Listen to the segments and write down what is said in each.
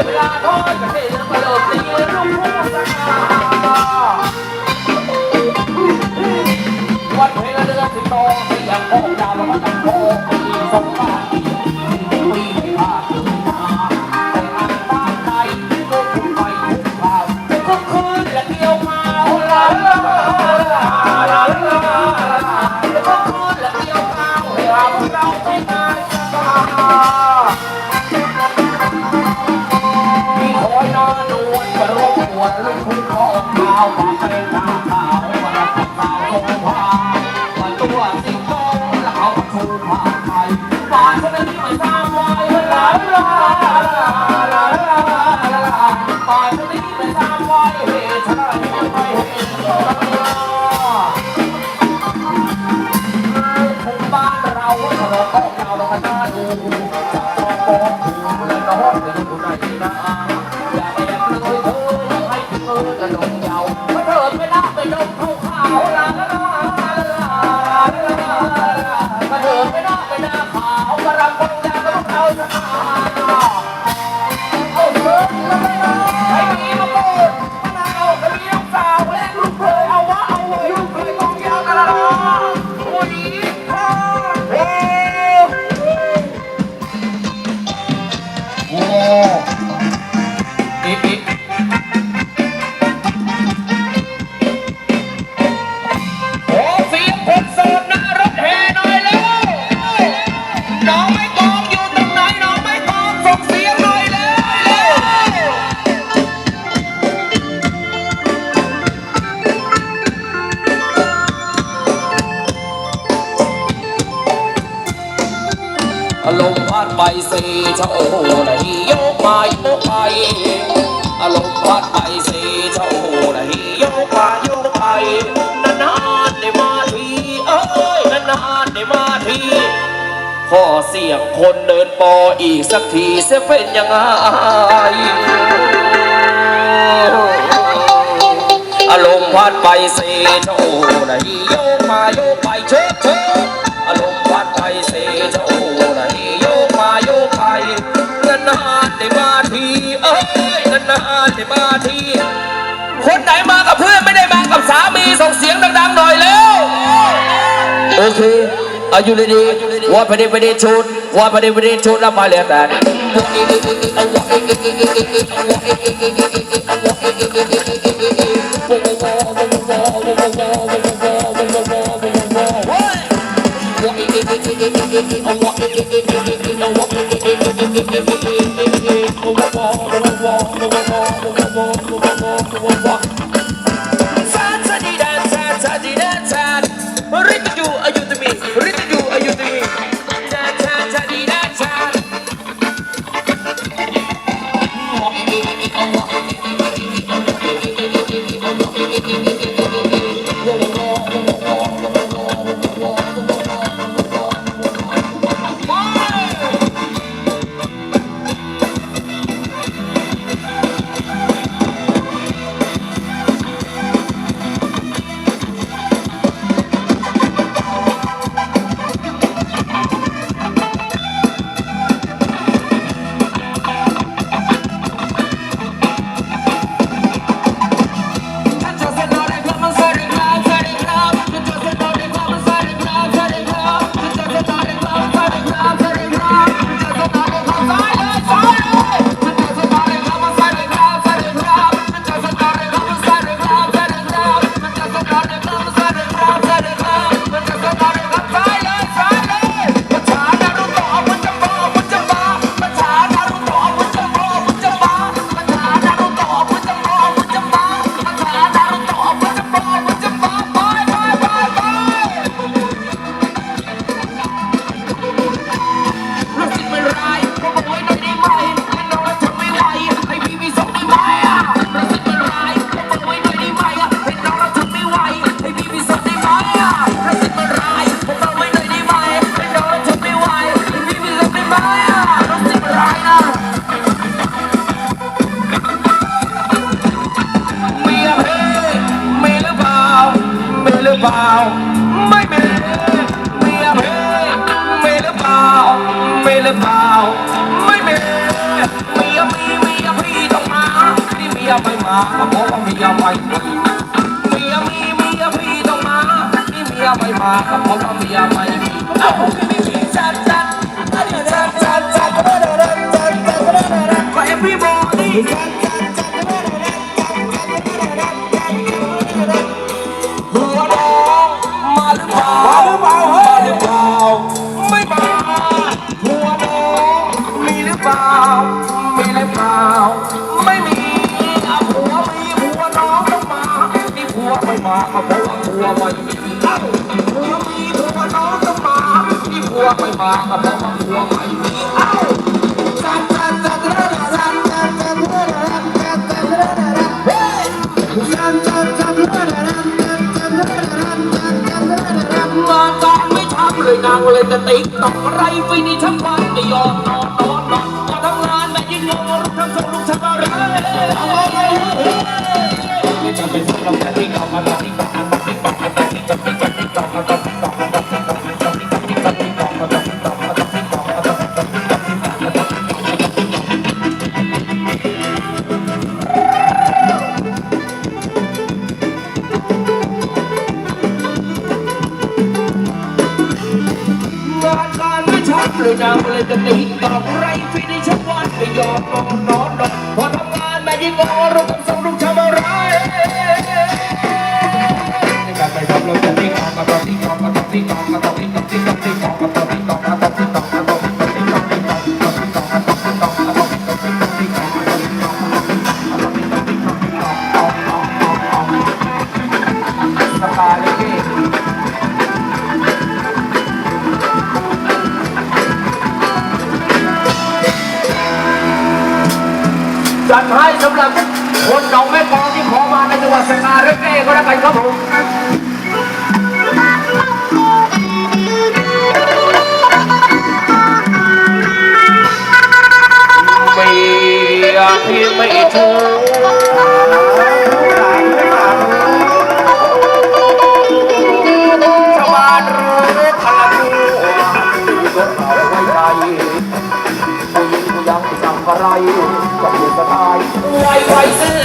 I've got hard to ไปเสจ้าหนะฮิโยกมาโยกไปอารมพัดไปเซชะโอ้โหนะฮิโยกมาโยกไปนานๆได้มาทีเอ้ยนานๆได้มาทีขอเสียงคนเดินปออีกสักทีเสียเป็นยังไงอารมณ์พัดไปเซชะโอ้โหนะฮิโยกมาโยาในมาทีคนไหนมากับเพื่อนไม่ได้มากับสามีส่งเสียงดังๆหน่อยแล้วโอเคอายุดีๆว่าประเดี๋ยวประเดี๋ยวชุดว่าประเดี๋ยวประเดี๋ยวชุดแล้วมาเลยแต่ ไม่ทำเลยนางเลยจะติดกตออะไรไปนี่ทั้งวันไม่ยอมนอนนอนนอนก็ทำงานแม่ยิ่งงงรู้ทั้งสองรู้ทั้งอะไรไม่จำเป็นต้องแต่ที่เขามาทำ เจ้าเลยจะตีตอกไรฟินในช่วันไม่ยอมนอนนอนพอทำงานแม่ยิ่งงอราต้องส่งลูกชาวไรในการไปทำเราจะตีตอกกับตีตอกกับตีตอกกับตีตอกกับตีตอกกับ ไม่ถูกชาวบ้านรู้พลังที่รถเอาไว้ใจผู้หญิงผู้ยังจำอะไรก็มีสไตล์ไวไวซื้อ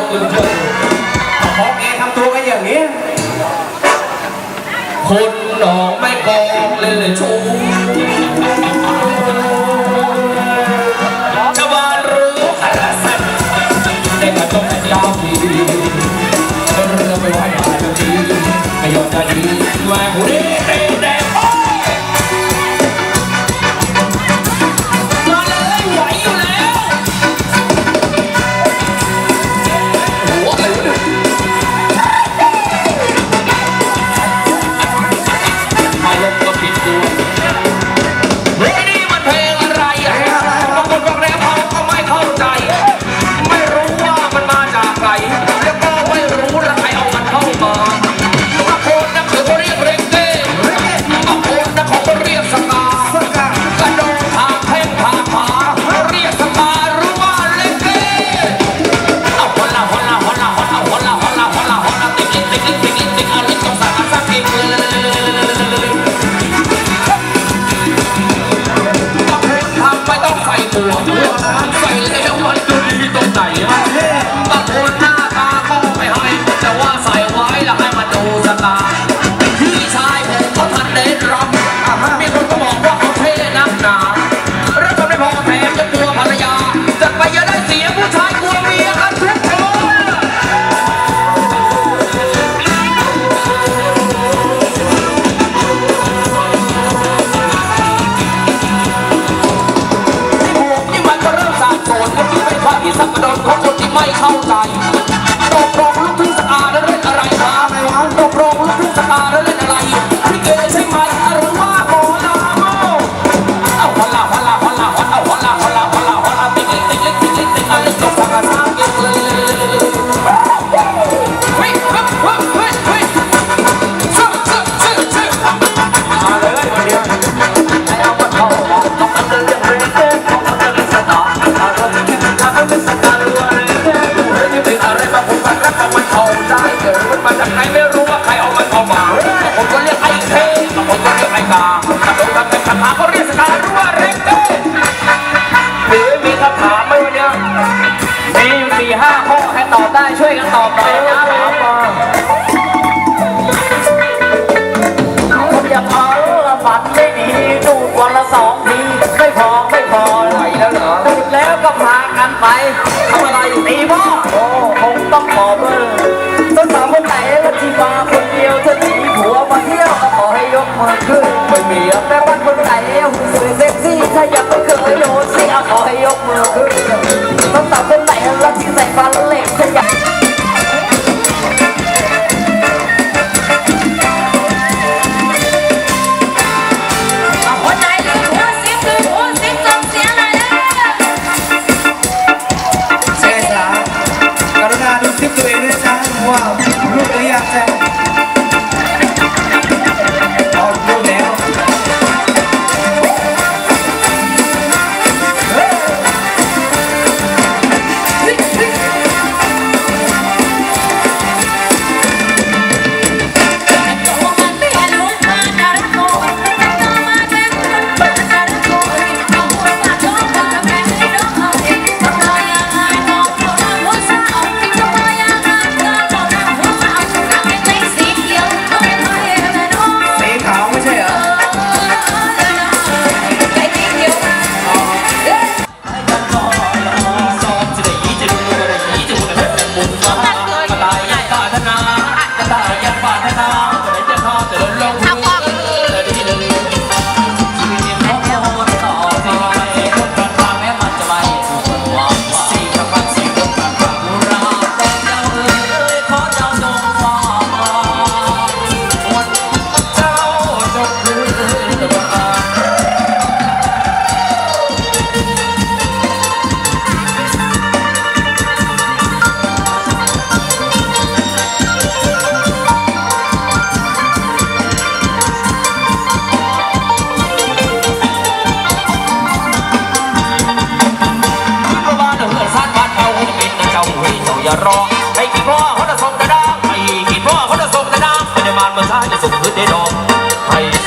ดจนจนของแกทำตัวกันอย่างนี้คนหนองไม่กองเลยเลยชูชาวบ้านรู้ขนาดสั้นแต่ก็ต้องเป็นดาวดีเรือไปไหวอะไรแบบนี้ไม่ยอมจะดีมาหูดี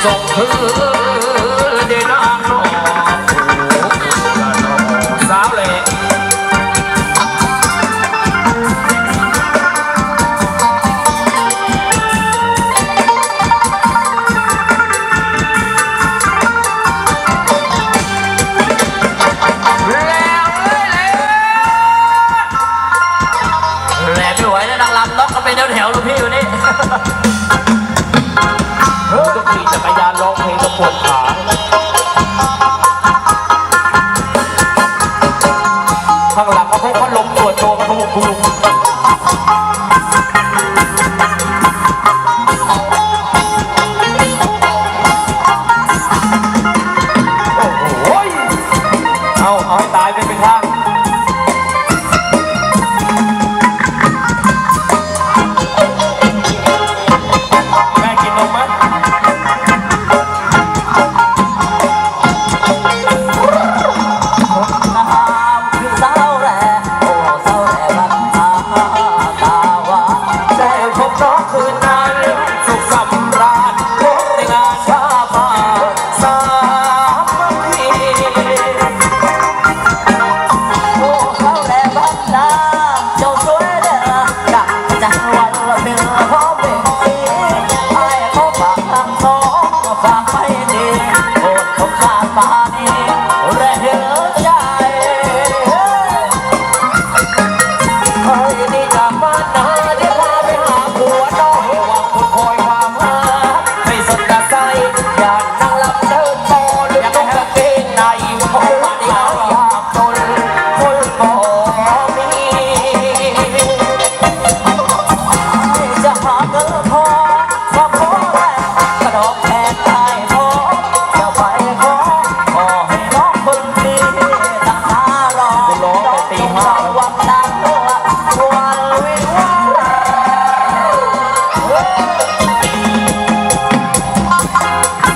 走 Oh,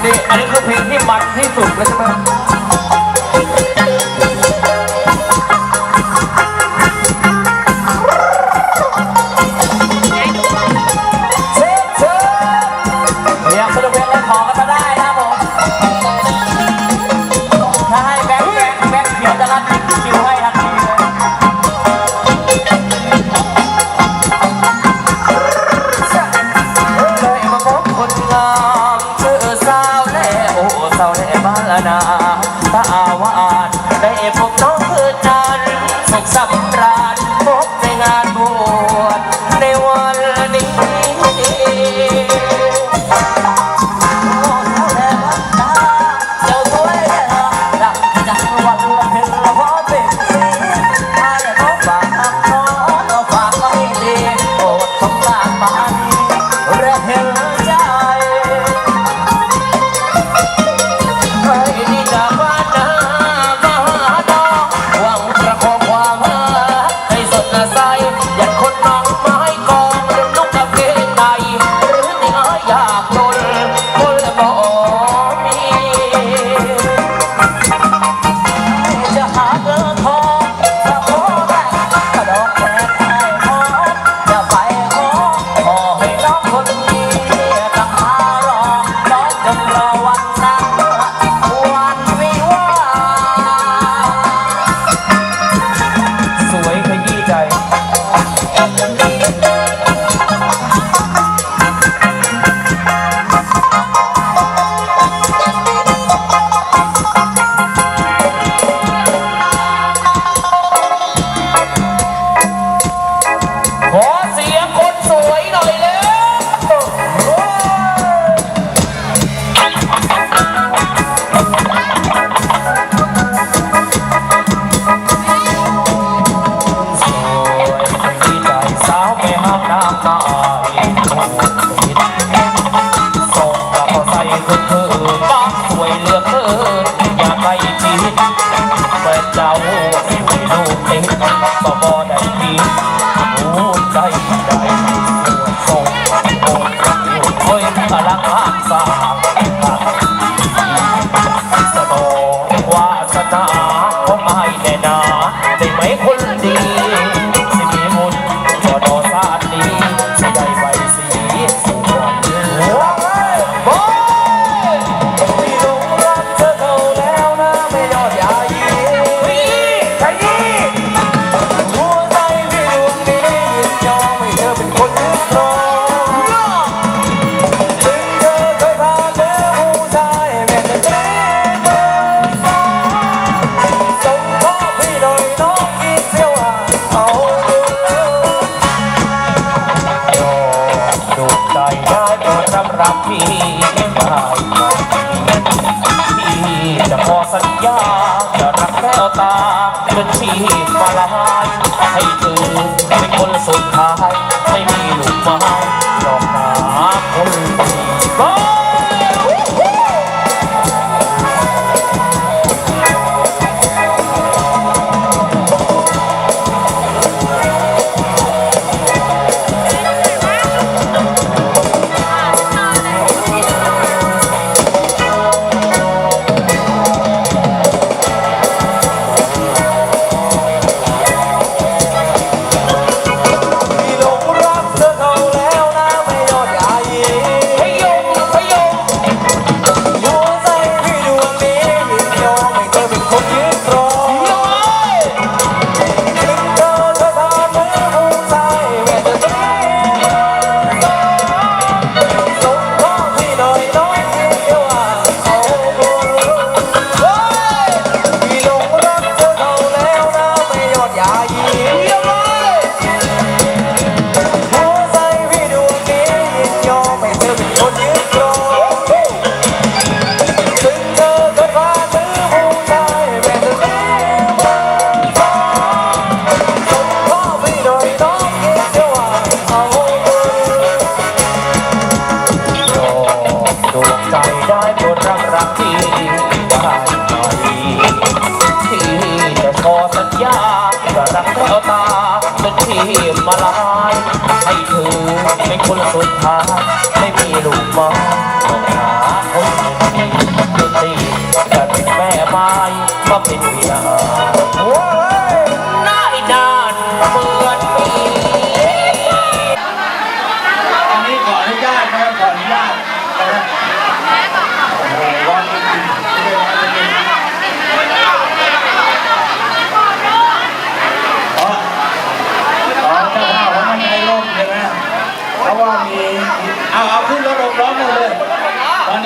นี่อันนี้คือเพลงที่มันที่สุดแล้ใช่ไหม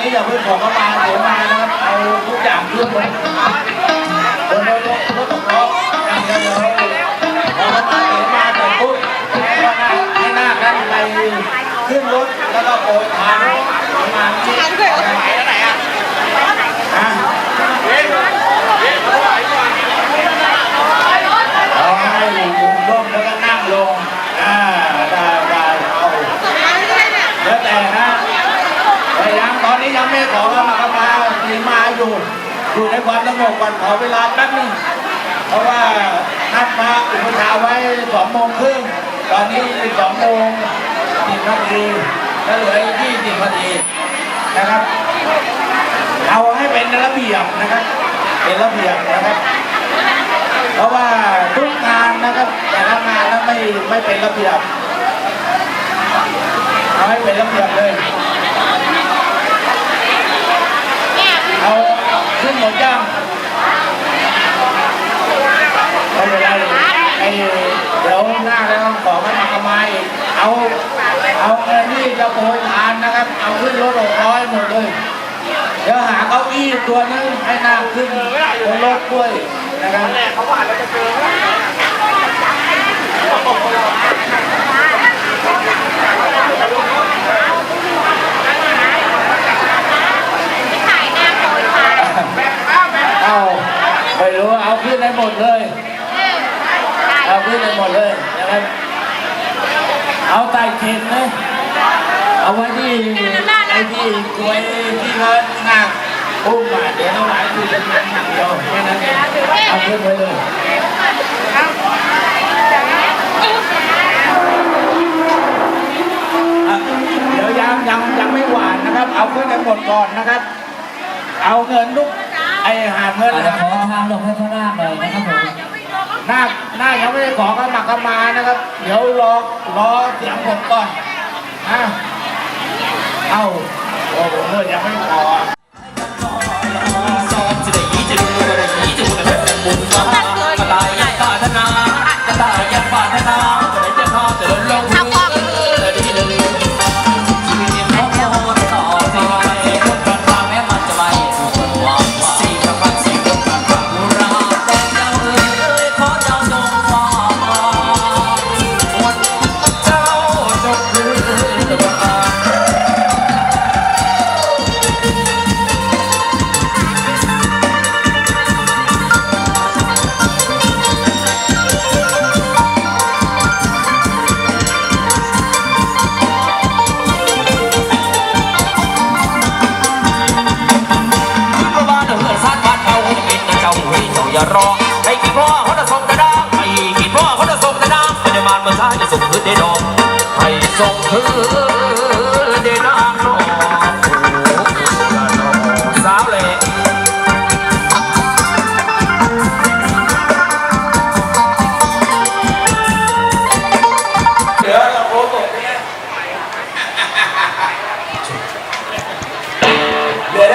นี้อย่าเพิ่งขอเข้ามาเดี๋ยวมานะครับเอาทุกอย่างขึ้นบนบนรถรถอบร้อนอย่างเดียวเดี๋ยวพอเข้ามาเดี๋ยวมาแต่ปุ๊บก็ให้หน้ากันไปขึ้นรถแล้วก็โอยทานประมาณนี้อะเอาให้ลุงร่มแล้วก็นั่งลงอ่าได้ได้เอาแล้วแต่นะแตอนนี้ยังไม่ขอเข้ามาเข้ามายังมาอยู่อยู่ในความสงบก่อนขอเวลาแป๊บนึงเพราะว่านัดมาอุปชาไว้สองโมงครึ่งตอนนี้สองโมงสิบนาทีก็เหลืออีกยี่สิบนาทีนะครับ เอาให้เป็นระเบียบนะครับ เป็นระเบียบนะครับ เพราะว่าทุกงานนะครับ แต่ละงานแล้วไม่ไม่เป็นระเบียบเอาให้เป็นระเบียบเลย เอาขึ้นหมดยังไม่เป็นไรไอ้เดี๋ยวหน้าแล้วขอมาทำไมเอาเอาเงินที่จะโปรยทานนะครับ เอาขึ้นรถหกร้อยหมดเลยเดี๋ยวหาเก้าอี้ตัวนึงให้น้าขึ้นบนรถด้วยนะครับ เอาไม่รู้เอาขึ้นให้หมดเลย เอาขึ้นไปหมดเลยนะครับเอาไต่เข็นนะเอาไว้ที่ไอ้ที่กล้วยที่เขาหนักอุ้มมาเดี๋ยวเราหลายคือจะเป็นหนักเดียวแค่นั้นเองเอาขึ้นไปเลยอะเดี๋ยวยังยังยังไม่หวานนะครับ เอาขึ้นให้หมดก่อนนะครับ เอาเงินลูก ไอ้หาเงินอาจนะจะขอทางลงให้ข้างล่างหน่อยนะครับผมหน้าหน้ายังไม่ได้ขอกันหมักกันมานะครับ เดี๋ยวรอรอเสียงผมก่อนนะเอ้าโอ้โหเมื่อยังไม่ขอ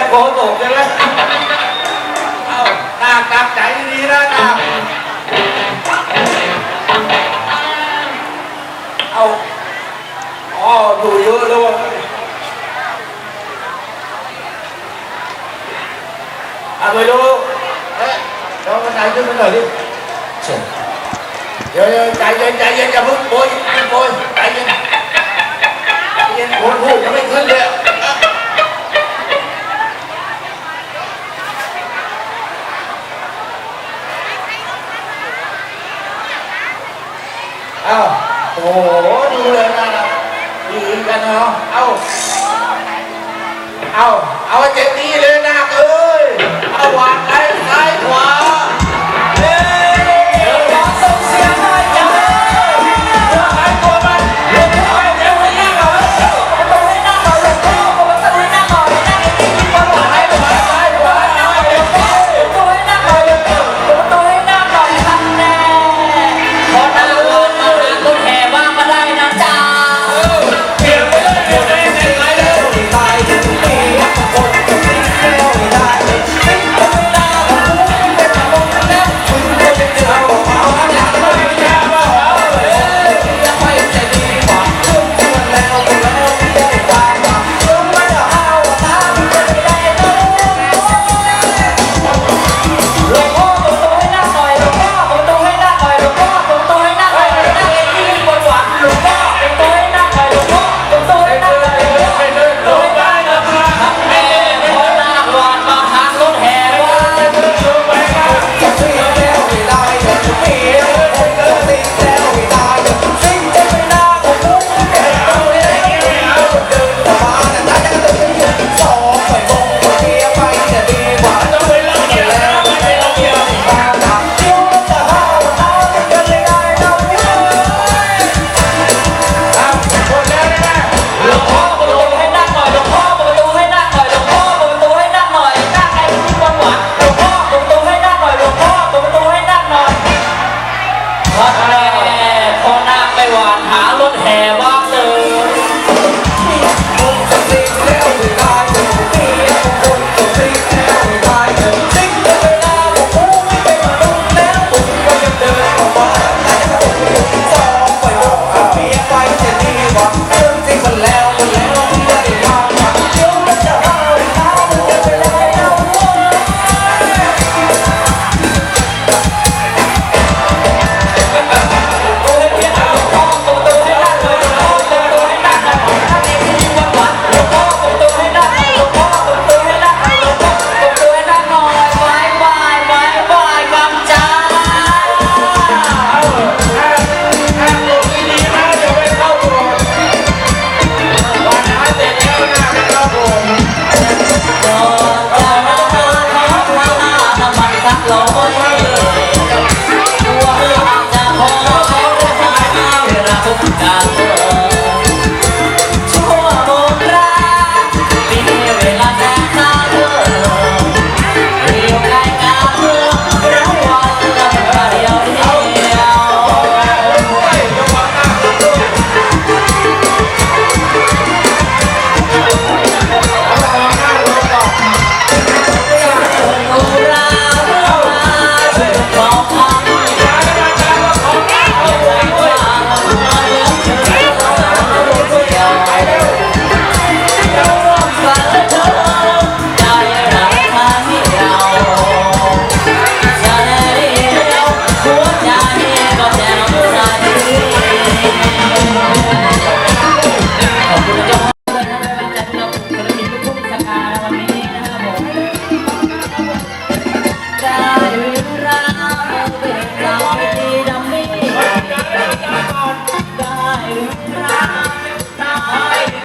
โค้ตกใช่ไหมเอ้าหน้ากลับใจดีๆนะหน้าเอาอ๋ออยู่เยอะแล้ววะเอาไปดูเอ๊ะเรากระจายขึ้นมาหน่อยดิเดี๋ยวเดี๋ยวใจเย็นใจเย็นอย่าเพิ่งโวยอย่าเพิ่งโวยใจเย็นใจเย็นพูดพูดยังไม่ขึ้นเลยเอ้าโอ้โหดูเลยนะดีกันเนาะเอ้าเอ้าเอาเจ็บดี